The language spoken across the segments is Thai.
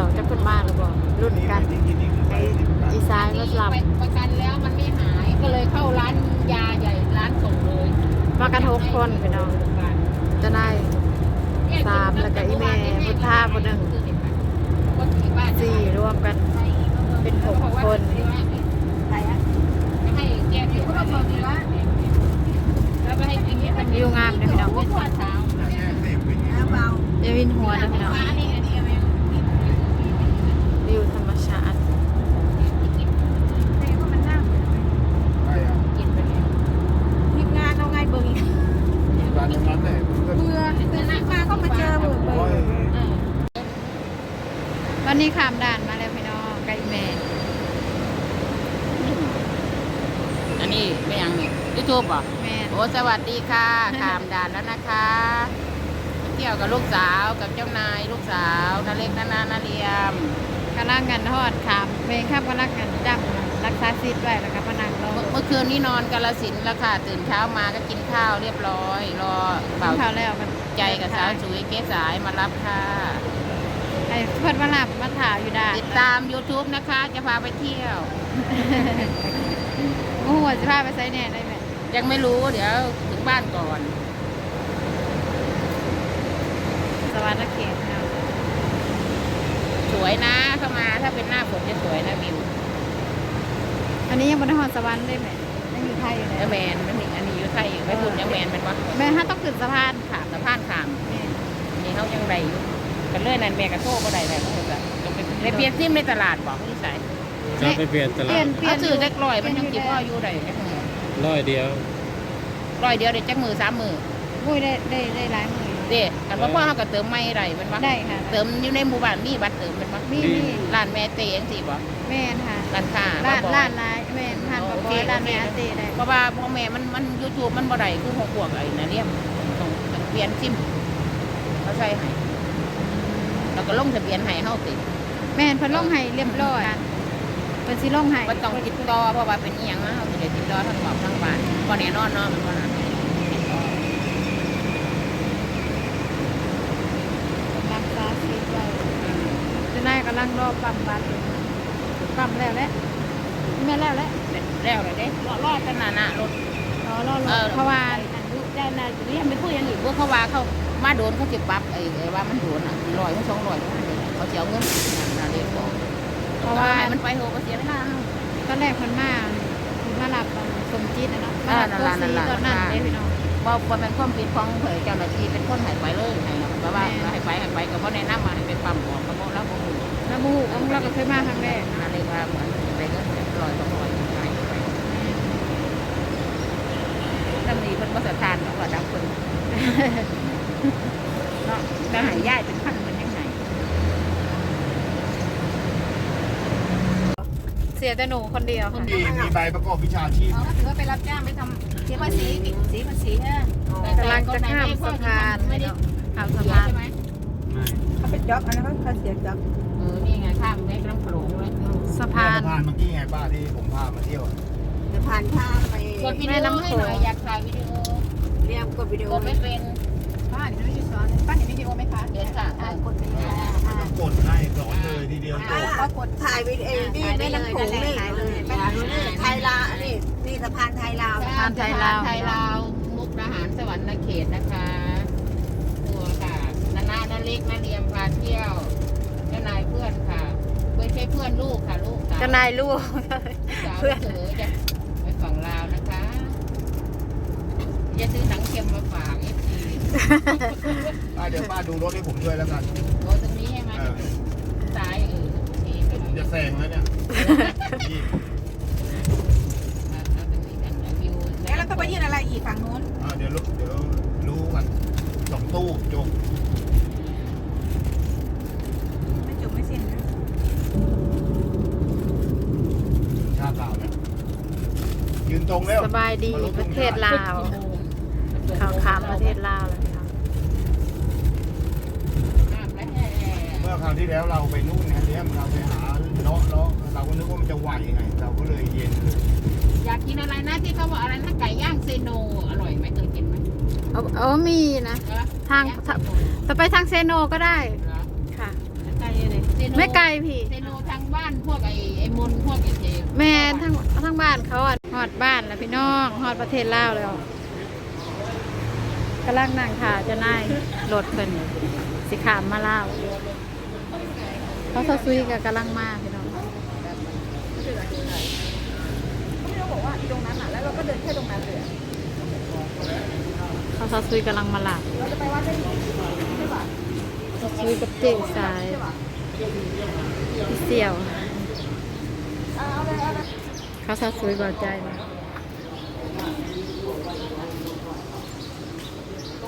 ยวจะเพิ่นมาแล้วบ่รุ่นกันไออีซ้ายมาหลับประกันแล้วมันไม่หายก็เลยเข้าร้านยาใหญ่ร้านส่งเลยมากันหกคนพี่น้องจะได้สามแล้วก็อีแม่พุทธาคนหนึ่งสี่รวมกันเป็นหกคน ให้แกเดี๋ยวก็บอกเลยว่าแล้วก็ให้กินเนี่ยมัน วิวงามนะพี่น้อง พวกข้าวเช้า อย่าวินหัวนะพี่น้อง อันนี้อันนี้ วิวธรรมชาติ กินไปเลย ทีมงานเอาไงเบิ่งอีก การอย่างนั้นเลย เบื่อตื่นมาก็มาเจอเบิ่งเบิ่ง โอ้ย ตอ นนี้ข้ามด่านมาแล้วพี่น้องไกลแม่ อันนี้ไม่ยังนี่ยูทูบอะแม่โอ้สวัสดีค่ะ ขามด่านแล้วนะคะไปเที่ยวกับลูกสาวกับเจ้านายลูกสาวนาเล็กนานานาเรียมกำลังกันทอดขามเมงข้ามกำลังกันจับรักษาซิดไว้แล้วก็พนังรอเมื่อเมื่อคืนนี้นอนกาลสินธุ์แล้วค่ะ ตื่นเช้ามาก็กินข้าวเรียบร้อย รอเป่าเป่าข้าวแล้วมันใจกับสาวสุยเกสายมารับค่ะ ไอ้เพิ่นมาหลับมาถ่ายอยู่ด่านติดตาม YouTube นะคะ จะพาไปเที่ยวโอ้โหจะพาไปไซแน่ได้ไหมยังไม่รู้เดี๋ยวถึงบ้านก่อน สวัสดีเขตเนาะสวยนะเข้ามาถ้าเป็นหน้าฝนจะสวยนะวิวอันนี้ยังบนหอดสวรรค์ได้ไหมยังอยู่ไทยอยู่เลแล้ยวแมนมันมีอันนี้อยู่ไทยอยู่ไม่พูดยังแมนเป็นวะแม่ถ้าต้องขึ้นสะพานขามสะพานขามแม่นี่เขายังไรอยู่ กันเลยนั่นแม่กระโทกก็ได้เลยเขาจะไปเปลี่ยนซิมในตลาดบอกนี่ใส่จะไปเปลี่ยนตเปลาลี่ยดนเปลี่ยเขานซื้อจักร้อยมันยังจีพ่ออยู่ได้จักมือร้อยเดียว ร้อยเดียวได้จักมือสามมืออุ้ยได้ได้ได้หลายมืออยู่เด็กันว่าพ่อเขาก็เติมไม่ได้มันวะได้ค่ะเติมอยู่ในหมู่บ้านมีบัตรเติมมันวะมีมีร้านแม่เตยจังสิบ่แม่นค่ะร้านค้าร้านบ่บ่ ร้านร้านแม่นทานบะบอยร้านแม่อาเต้ได้เพราะว่าพ่อแม่มันมันยูทูบมันบ่ได้คือหกพวกไอ้นะเนี่ยต้องต้องเปลี่ยนซิมเขาใส่ให้ แล้วก็ลงทะเบียนให้เฮาติแม่นเพิ่นลงให้เรียบร้อยเพิ่นสิลงให้บ่ต้องติดต่อเพราะว่าเป็นอีหยังนะเฮาสิได้ติดต่อทั้งบอกทั้งบ้านบ่แน่นอนเนาะมันบ่นะรักษาชีวิตไว้จะนายกำลังรอปั๊มบัตรอยู่ปั๊มแล้วแหละแม่แล้วแหละแล้วเลยเด้รอรอดขนาดน่ะรถรอรอรเอออเพราะว่าอันลูกได้น่ะเรียนไปพูดอย่างอื่นบ่เขาว่าเขา มาโดนเขาสิปรับไอ้ไอ้ว่ามันโดนอะ100ถึง200เขาสิเอาเงินน่ะเรียนบอกเพราะว่าให้มันไปโหก็เสียเวลาเฮาตอนแรกเพิ่นมามารับตอนสมจิตนะเนาะมาอ่ารับนั่นล่ะตัวนั่นซีล่ะตอนนั้นเด้พี่น้องว่าว่าเป็นความผิดของเผยเจ้าหน้าที่เป็นคนใหายไปเลยให้เพราะว่าแม่ให้ไปให้ไปก็เพราะแนะนำมาให้ไปปั๊มหัวก็บอกแล้วบอกแล้วหมู่ของเราก็เคยมาครั้งแรกนั่นเลยว่าเหมือนไปก็ลอยสองลอยหายไปตำหนิเพิ่นก็สะทานแล้วก็ดับเพิ่น เนาะจะหายย่ายเป็นพันมันยังไงเสียแต่หนูคนเดียวค่ะมีมีใบประกอบวิชาชีพ เขาก็ถือว่าไปรับจ้างไปทำเสียภาษีสีภาษีฮะกำลังจะข้ามสะพานไม่ได้ข้ามเสีสะยพานใช่ไหมเขาเป็นจ็อบอันนั้นเขาเขาเสียจ็อบเออนี่ไงข้ามแม่น้ำโขงเลยสะพานสะพานเมื่อกี้ไงป้าที่ผมพามาเที่ยวจะผ่านข้ามไปกดวิดีโอให้หน่อยอยากถ่ายวิดีโอเรียมกดวิดีโอกดไม่เป็น ป้าเห็นวิดีโอสอนป้าเห็นวิดีโอไหมคะเดี๋ยวค่ะอ่ากดวิดีโออ่า กดให้อนเลยทีเดียวจบก็กดถ่ายวิดีโอนี่แม่น้ำโขงนี่ไทยลาวนี่นี่สะพานไทยลาวสะพานไทยลาวมุกดาหารสวรรค์เขตนะคะ ตัวค่ะนานานาเล็กนาเรียมพาเที่ยวเจ้านายเพื่อนค่ะไม่ใช่เพื่อนลูกค่ะลูกสาวจะนายลูก สาวเพื่อน เสือจะไปฝั่งลาวนะคะ จะซื้อหนังเค็มมาฝากเอฟ ป้าเดี๋ยวป้าดูรถให้ผมด้วยแล้วกันโอ้ตรงนี้ใช่ไหมเออซ้ายเออโอเคไปผมจะแซงแล้วเนี่ยพี่เอาตรงนี้กันนะวิวแล้วเราต้องไปยื่นอะไรอีกฝั่งนู้นอ่าเดี๋ยวรู้เดี๋ยวรู้กันสองตู้จบไม่จบไม่สิ้นนะชาติลาวเนี่ยยืนตรงแล้วสบายดีประเทศลาว ข่าวขามประเทศลาวเลยค่ะเมื่อคราวที่แล้วเราไปนู่นไงเนี่ยเราไปหาเลาะเลาะเราก็นึกว่ามันจะไหวไงเราก็เลยเย็นเลยอยากกินอะไรนะที่เขาบอกอะไรนะไก่ย่างเซโนอร่อยไหมเคยกินไหมเอาเอามีนะเหรอทางไก่ย่เซโนจะไปทางเซโนก็ได้เหรอไม่ไกลพี่ เซโนทางบ้านพวกไอ้ไอ้มนพวกไอ้เจแม่ทั้งทั้งบ้านเขาอะฮอดบ้านแล้วพี่น้องฮอดประเทศลาวแล้วกำลังนั่งถ่าเจะนายรถเพิ่นสิขามมาลาวเขาซาซุยกับกำลังมาพี่น้องเขาซาซุยกำลังมาลาวซาซุยกับเจ๊สายพี่เสี่ยวเขาซาซุยกว่าใจนะ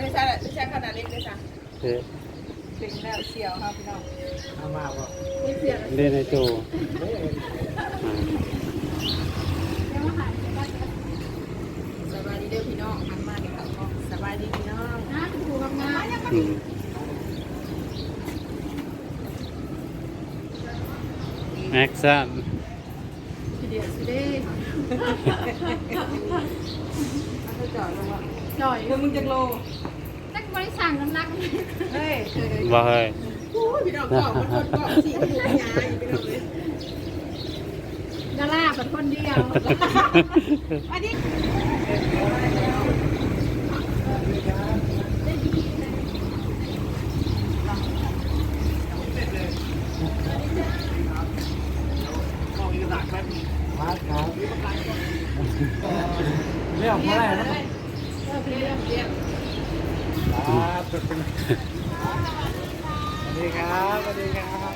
ไม่ใช่ไม่ใช่ขนาดเล็กเลยจ้ะเอ๊ะเป็นแล้วเชียวครับพี่น้องเอามาบ่เล่นในตู้สบายดีเด้อพี่น้องหันมาเดี๋ยวเขาสบายดีพี่น้องนะถูกทำงานอืมแม็กซันทีเดียวสิเด้เขาจอดลงว่า จ่อยเดี๋ยวมึงจะโลนักบริสั่งน้ำหนักเฮ้ยบ่เฮ้ยโอ้ยพี่น้องเกาะมันคนเกาะสี่อยู่ยายพี่น้องเลยดาราเป็นคนเดียวอันนี้มาครับเรื่องอะไรนะ ครับสวัสดีครับสวัสดีครับ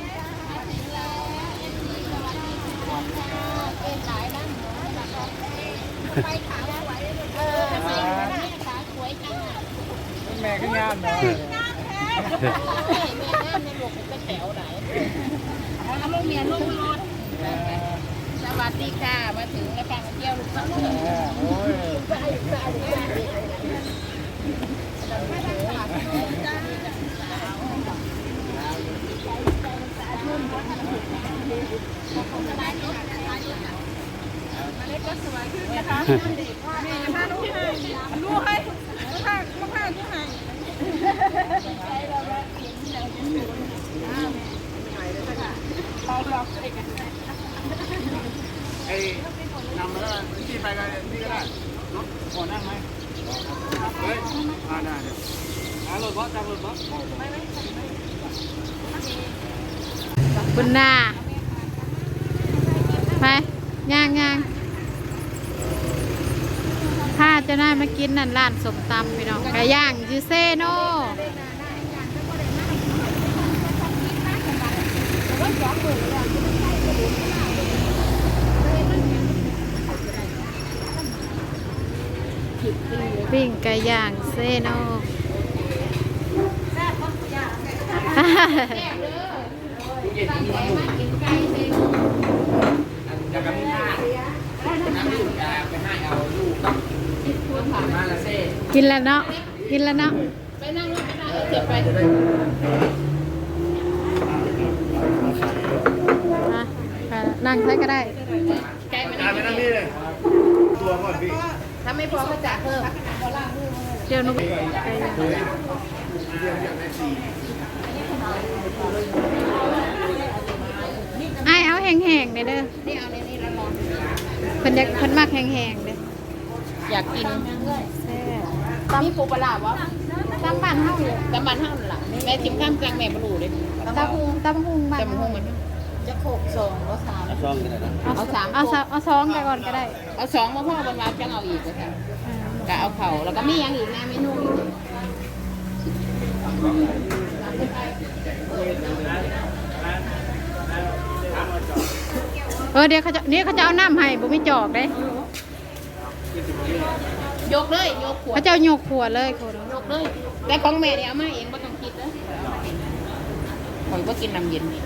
แม่ขึ้นงานเนาะเอาลูกเมียลูกรถสวัส ดีค่ะมาถึงแล้วกันเที่ยวลูกสาวโอ้ยลูกให้ลูกให้ลูกให้ลูกให้ ไอ้นำมาแล้วกันที่ไปกันนี่ก็ได้รถขอนั่งไหมเฮ้ยอ่าได้เดี๋ยวหารถบัสจำรถบัส บุญนาไปย่างย่างถ้าจะได้มากินนั่นร้านสมตำพี่น้องไก่ย่างยูเซโนปิ้งไก่ย่างเซโน อยากกับมึงค่ะน้ำดื่มยาไปให้เอาลูกกับมาละเซ่กินแล้วเนาะ กินแล้วเนาะ ไปนั่งรถไปนั่งเสียบไปอะไปนั่งใช้ก็ได้ไกลมานั่งนั่งนี่เลยตัวก่อนพี่ถ้าไม่พอก็จ่ายเพิ่มเดี๋ยวนุ๊กไอายเอา แห้งๆเด้อเด้อนี่เอาในนี้ร้อนเพิ่นอยากเพิ่นมักแห้งๆเด้อๆอยากกินแซ่บมีปูปลาร้าวะตำบ้านเฮาเลยตำมันห้ามหลังแม่ทิมข้ามกลางแม่บรูเลยตำหุงตำหุงบ้านจำเฮาห้องมันจะโขกสองก็สามช่องกันนะเอาสามเอาสามเอาสองไปก่อนก็ได้ เอาสองมาพ่อบนวานจังเอาอีกเลยค่ะก็เอาเข่าแล้วก็มีอย่างอีกนะเมนูอีก เออเดี๋ยวเขาจะนี่เขาจะเอาน้ำให้บ่มีจอกเด้ยกเลยยกขวดเขาจะเอาโยกขวดเลยคนยกเลย แต่ของแม่เนี่ยเอามาเองไม่ต้องคิดนะออยว่ากินน้ำเย็นนี่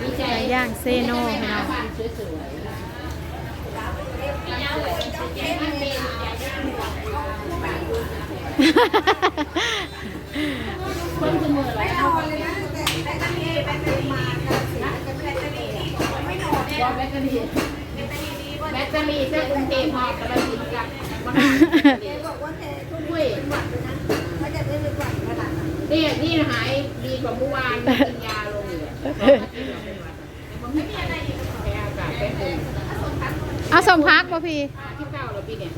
ดีใจไก่ย่างเซโน่พี่น้องบ้านสวยๆคนเสมอเลย แบตเตอรี่แบตเตอรี่เส้นกรุงเทพหอบกระดิ่งกับมันเว้ยเขาจะได้ไม่ไหวขนาดนั้นนี่นี่หายดีกว่าเมื่อวานกินยาลงเลยมันไม่มีอะไรอีกแค่อากาศเป็นลมเอาสมพักป่ะพี่ที่เก้าแล้วพี่เนี่ย